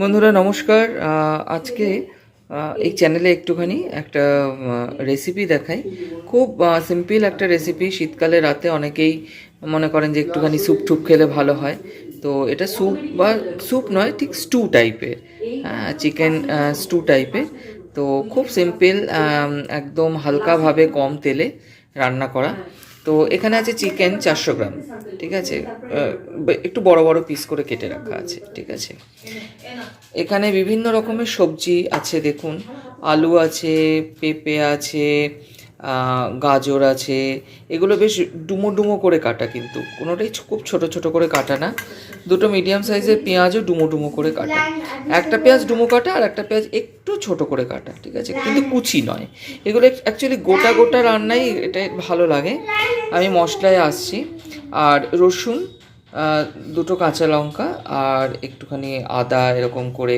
বন্ধুরা, নমস্কার। আজকে এই চ্যানেলে একটুখানি একটা রেসিপি দেখাই। খুব সিম্পল একটা রেসিপি শীতকালে রাতে অনেকেই মনে করেন যে একটুখানি স্যুপ টুপ খেলে ভালো হয়। তো এটা স্যুপ বা স্যুপ নয়, ঠিক স্টু টাইপের চিকেন স্টু টাইপের তো খুব সিম্পল একদম হালকাভাবে কম তেলে রান্না করা। তো এখানে আছে চিকেন চারশো গ্রাম, ঠিক আছে? একটু বড় বড় পিস করে কেটে রাখা আছে, ঠিক আছে? এখানে বিভিন্ন রকমের সবজি আছে, দেখুন। আলু আছে, পেঁপে আছে গাজর আছে, এগুলো বেশ ডুমো ডুমো করে কাটা কিন্তু। কোনোটাই খুব ছোট ছোট করে কাটা না। দুটো মিডিয়াম সাইজের পেঁয়াজও ডুমো ডুমো করে কাটা। একটা পেঁয়াজ ডুমো কাটা আর একটা পেঁয়াজ একটু ছোট করে কাটা, ঠিক আছে? কিন্তু কুচি নয়। এগুলো অ্যাকচুয়ালি গোটা গোটা রান্নাই এটা ভালো লাগে। আমি মশলায় আসছি। আর রসুন দুটো কাঁচা লঙ্কা আর একটুখানি আদা এরকম করে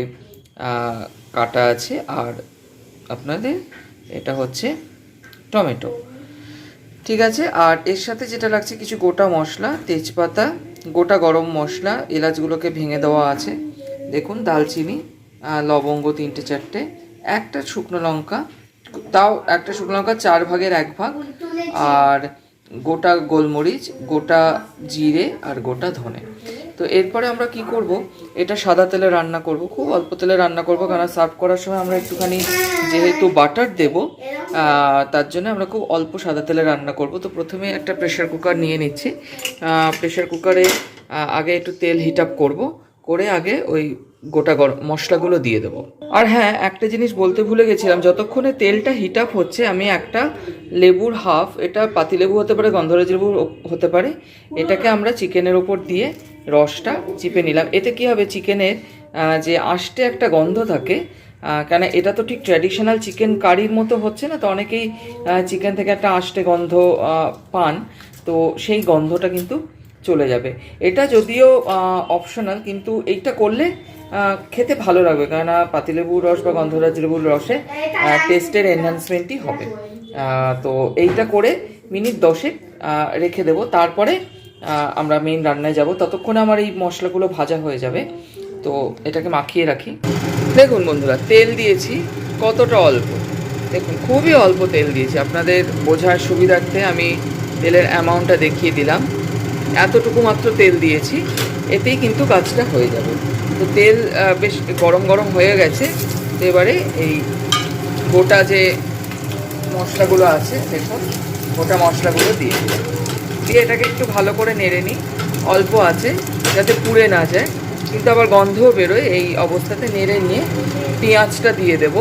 কাটা আছে। আর আপনাদের এটা হচ্ছে টমেটো। ঠিক আছে? আর এর সাথে যেটা লাগছে কিছু গোটা মশলা, তেজপাতা, গোটা গরম মশলা, এলাচগুলোকে ভেঙে দেওয়া আছে। দেখুন, দালচিনি লবঙ্গ তিনটে চারটে, একটা শুকনো লঙ্কা, তাও একটা শুকনো লঙ্কা, চার ভাগের এক ভাগ, আর গোটা গোলমরিচ, গোটা জিরে আর গোটা ধনে। তো এরপরে আমরা কি করব? এটা সাদা তেলে রান্না করব। খুব অল্প তেলে রান্না করব কারণ সার্ভ করার সময় আমরা একটুখানি যেহেতু বাটার দেব তার জন্য আমরা খুব অল্প সাদা তেলে রান্না করব। তো প্রথমে একটা প্রেশার কুকার নিয়ে নিচ্ছি। প্রেশার কুকারে আগে একটু তেল হিট আপ করব। করে আগে ওই গোটা গরম মশলাগুলো দিয়ে দেবো। আর হ্যাঁ একটা জিনিস বলতে ভুলে গেছিলাম, যতক্ষণে তেলটা হিট আপ হচ্ছে, আমি একটা লেবুর হাফ এটা পাতিলেবু হতে পারে, গন্ধরাজ লেবু হতে পারে, এটাকে আমরা চিকেনের ওপর দিয়ে রসটা চিপে নিলাম। এতে কি হবে? চিকেনের যে আষ্টে একটা গন্ধ থাকে কেন এটা তো ঠিক ট্র্যাডিশনাল চিকেন কারির মতো হচ্ছে না? তো অনেকেই চিকেন থেকে একটা আষ্টে গন্ধ পান। তো সেই গন্ধটা কিন্তু চলে যাবে। এটা যদিও অপশনাল কিন্তু এইটা করলে খেতে ভালো লাগবে। কেননা পাতিলেবুর রস বা গন্ধরাজ লেবুর রসে টেস্টের এনহ্যান্সমেন্টই হবে। তো এইটা করে মিনিট দশেক রেখে দেবো। তারপরে আমরা মেইন রান্নায় যাব। ততক্ষণে আমার এই মশলাগুলো ভাজা হয়ে যাবে। তো এটাকে মাখিয়ে রাখি। দেখুন বন্ধুরা, তেল দিয়েছি কতটা অল্প। দেখুন, খুবই অল্প তেল দিয়েছি। আপনাদের বোঝার সুবিধার্থে আমি তেলের অ্যামাউন্টটা দেখিয়ে দিলাম। এতটুকু মাত্র তেল দিয়েছি। এতেই কিন্তু কাজটা হয়ে যাবে। তো তেল বেশ গরম গরম হয়ে গেছে। তো এবারে এই গোটা যে মশলাগুলো আছে, দেখুন, গোটা মশলাগুলো দিয়ে দিলাম। দিয়ে এটাকে একটু ভালো করে নেড়ে নিই। অল্প আছে, যাতে পুড়ে না যায়। কিন্তু আবার গন্ধও বেরোয়, এই অবস্থাতে নেড়ে নিয়ে পেঁয়াজটা দিয়ে দেব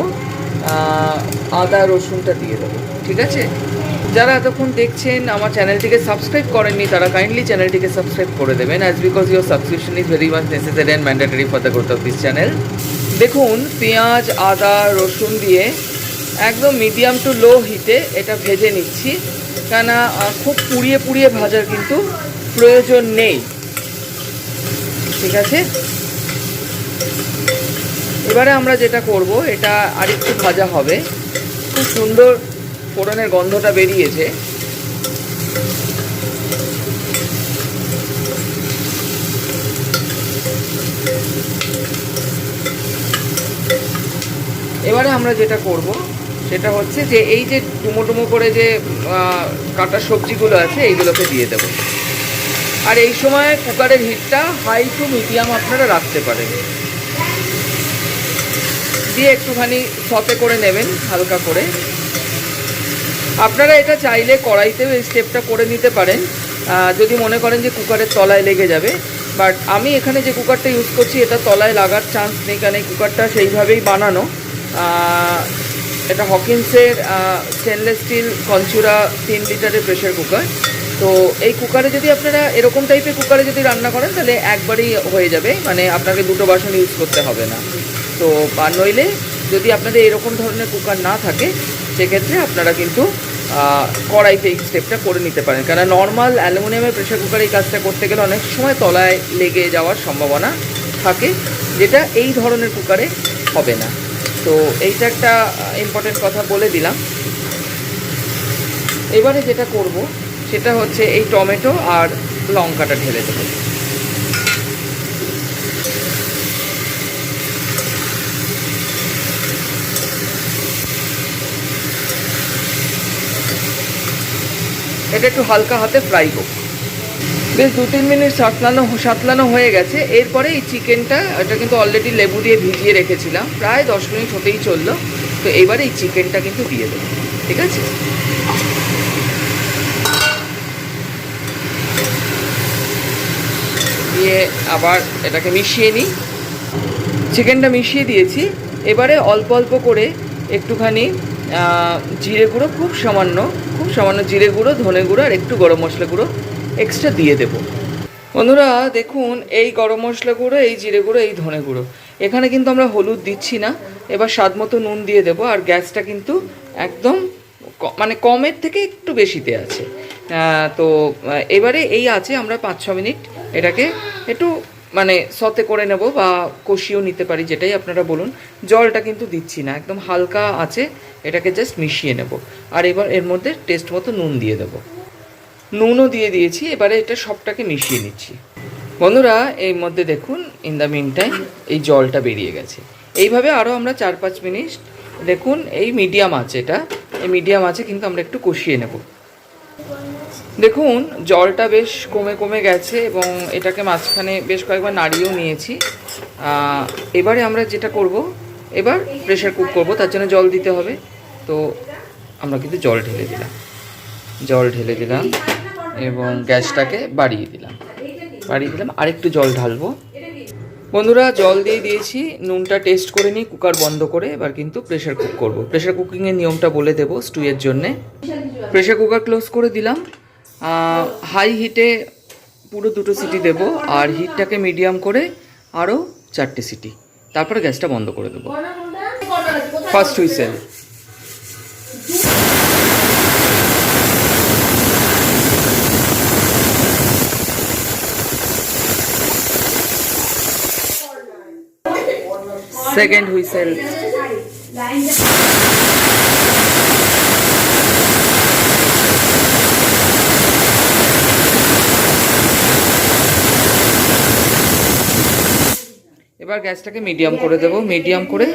আদা, রসুনটা দিয়ে দেবো, ঠিক আছে? যারা এতক্ষণ দেখছেন, আমার চ্যানেলটিকে সাবস্ক্রাইব করেননি, তারা কাইন্ডলি চ্যানেলটিকে সাবস্ক্রাইব করে দেবেন। As because your subscription is very much necessary and mandatory for the growth of this channel দেখুন, পেঁয়াজ, আদা, রসুন দিয়ে একদম মিডিয়াম টু লো হিটে এটা ভেজে নিচ্ছি। কেন খুব পুড়িয়ে পুড়িয়ে ভাজার কিন্তু প্রয়োজন নেই। ঠিক আছে? এবারে আমরা যেটা করব, এটা আরেকটু ভাজা হবে। খুব সুন্দর ফোড়নের গন্ধটা বেরিয়েছে। এবারে আমরা যেটা করব সেটা হচ্ছে যে এই যে ডুমো ডুমো করে যে কাটা সবজিগুলো আছে, এইগুলোকে দিয়ে দেবো। আর এই সময় কুকারের হিটটা হাই টু মিডিয়াম আপনারা রাখতে পারেন। দিয়ে একটুখানি সতে করে নেবেন, হালকা করে। আপনারা এটা চাইলে কড়াইতেও এই স্টেপটা করে নিতে পারেন। যদি মনে করেন যে কুকারের তলায় লেগে যাবে। বাট আমি এখানে যে কুকারটা ইউজ করছি, এটা তলায় লাগার চান্স নেই, কারণ এই কুকারটা সেইভাবেই বানানো। এটা হকিন্সের স্টেনলেস স্টিল কঞ্চুরা তিন লিটারের প্রেশার কুকার তো এই কুকারে যদি আপনারা এরকম টাইপের কুকারে যদি রান্না করেন, তাহলে একবারই হয়ে যাবে। মানে আপনাকে দুটো বাসন ইউজ করতে হবে না। তো আর নইলে যদি আপনাদের এরকম ধরনের কুকার না থাকে, সেক্ষেত্রে আপনারা কিন্তু কড়াইতে এই স্টেপটা করে নিতে পারেন। কেন নর্মাল অ্যালুমিনিয়ামের প্রেশার কুকারে এই কাজটা করতে গেলে অনেক সময় তলায় লেগে যাওয়ার সম্ভাবনা থাকে, যেটা এই ধরনের কুকারে হবে না। তো এইটা একটা ইম্পর্টেন্ট কথা বলে দিলাম। এবারে যেটা করব, সেটা হচ্ছে এই টমেটো আর লঙ্কাটা ঢেলে দেবো। এটা একটু হালকা হাতে ফ্রাই করব। বেশ দু তিন মিনিট সাতলানো সাতলানো হয়ে গেছে। এরপরে এই চিকেনটা, এটা কিন্তু অলরেডি লেবু দিয়ে ভিজিয়ে রেখেছিলাম। প্রায় দশ মিনিট হতেই চলল। তো এবারে এই চিকেনটা কিন্তু দিয়ে দেবো। ঠিক আছে? দিয়ে আবার এটাকে মিশিয়ে নিই। চিকেনটা মিশিয়ে দিয়েছি। এবারে অল্প অল্প করে একটুখানি জিরে গুঁড়ো, খুব সামান্য খুব সামান্য জিরে গুঁড়ো, ধনে গুঁড়ো আর একটু গরম মশলা গুঁড়ো এক্সট্রা দিয়ে দেব। বন্ধুরা, দেখুন, এই গরম মশলা গুঁড়ো, এই জিরে গুঁড়ো, এই ধনে গুঁড়ো। এখানে কিন্তু আমরা হলুদ দিচ্ছি না, এবার স্বাদ মতো নুন দিয়ে দেবো, আর গ্যাসটা কিন্তু একদম মানে কমের থেকে একটু বেশিতে আছে। তো এবারে এই আছে, আমরা পাঁচ ছ মিনিট এটাকে একটু মানে সতে করে নেব বা কষিয়েও নিতে পারি, যেটাই আপনারা বলুন। জলটা কিন্তু দিচ্ছি না, একদম হালকা আছে, এটাকে জাস্ট মিশিয়ে নেব। আর এবার এর মধ্যে টেস্ট মতো নুন দিয়ে দেবো। নুনও দিয়ে দিয়েছি, এবারে এটা সবটাকে মিশিয়ে নিচ্ছি। বন্ধুরা, এর মধ্যে দেখুন ইন দ্য মিন টাইম এই জলটা বেরিয়ে গেছে। এইভাবে আরও আমরা চার পাঁচ মিনিট, দেখুন, এই মিডিয়াম আছে এটা, এই মিডিয়াম আছে, কিন্তু আমরা একটু কষিয়ে নেব। দেখুন, জলটা বেশ কমে কমে গেছে এবং এটাকে মাঝখানে বেশ কয়েকবার নাড়িয়েও নিয়েছি। এবারে আমরা যেটা করব, এবার প্রেশার কুক করব, তার জন্য জল দিতে হবে। তো আমরা কিন্তু জল ঢেলে দিলাম। জল ঢেলে দিলাম এবং গ্যাসটাকে বাড়িয়ে দিলাম। বাড়িয়ে দিলাম, আরেকটু জল ঢালবো। বন্ধুরা, জল দিয়ে দিয়েছি, নুনটা টেস্ট করে নিই, কুকার বন্ধ করে এবার কিন্তু প্রেশার কুক করব। প্রেশার কুকিংয়ের নিয়মটা বলে দেবো স্টুয়ের জন্যে। প্রেশার কুকার ক্লোজ করে দিলাম। হাই হিটে পুরো দুটো সিটি দেব, আর হিটটাকে মিডিয়াম করে আরও চারটে সিটি। তারপরে গ্যাসটা বন্ধ করে দেবো। First whistle. Second whistle. এবার গ্যাসটাকে মিডিয়াম করে দেব। মিডিয়াম করে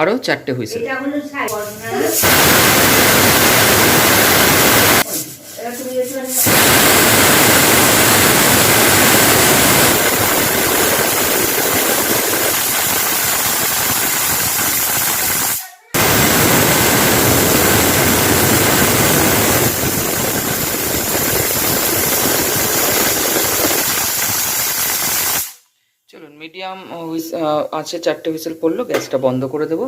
আরও চারটে হুইসেল এটা হলো সাই এবার তুমি এসে চলুন মিডিয়াম আছে, চারটে হুইসেল পড়ল, গ্যাসটা বন্ধ করে দেবো।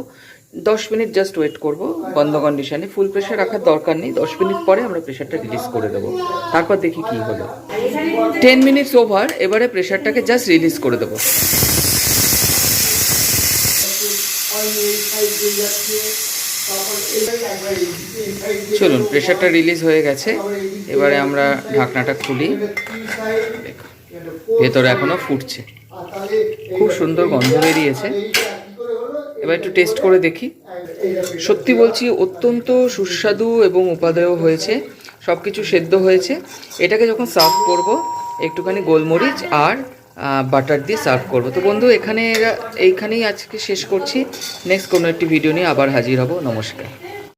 দশ মিনিট জাস্ট ওয়েট করব, বন্ধ কন্ডিশনে ফুল প্রেশার রাখার দরকার নেই, দশ মিনিট পরে আমরা প্রেশারটা রিলিজ করে দেবো। তারপর দেখি কি হলো। টেন মিনিটস ওভার এবারে প্রেশারটাকে জাস্ট রিলিজ করে দেবো। চলুন প্রেশারটা রিলিজ হয়ে গেছে। এবারে আমরা ঢাকনাটা খুলি। ভেতরে এখনও ফুটছে। খুব সুন্দর গন্ধ বেরিয়েছে। এবার একটু টেস্ট করে দেখি। সত্যি বলছি, অত্যন্ত সুস্বাদু এবং উপাদেয় হয়েছে। সব কিছু সেদ্ধ হয়েছে। এটাকে যখন সার্ভ করব, একটুখানি গোলমরিচ আর বাটার দিয়ে সার্ভ করব। তো বন্ধু, এখানে, এইখানেই আজকে শেষ করছি। নেক্সট কোনো একটি ভিডিও নিয়ে আবার হাজির হব। নমস্কার।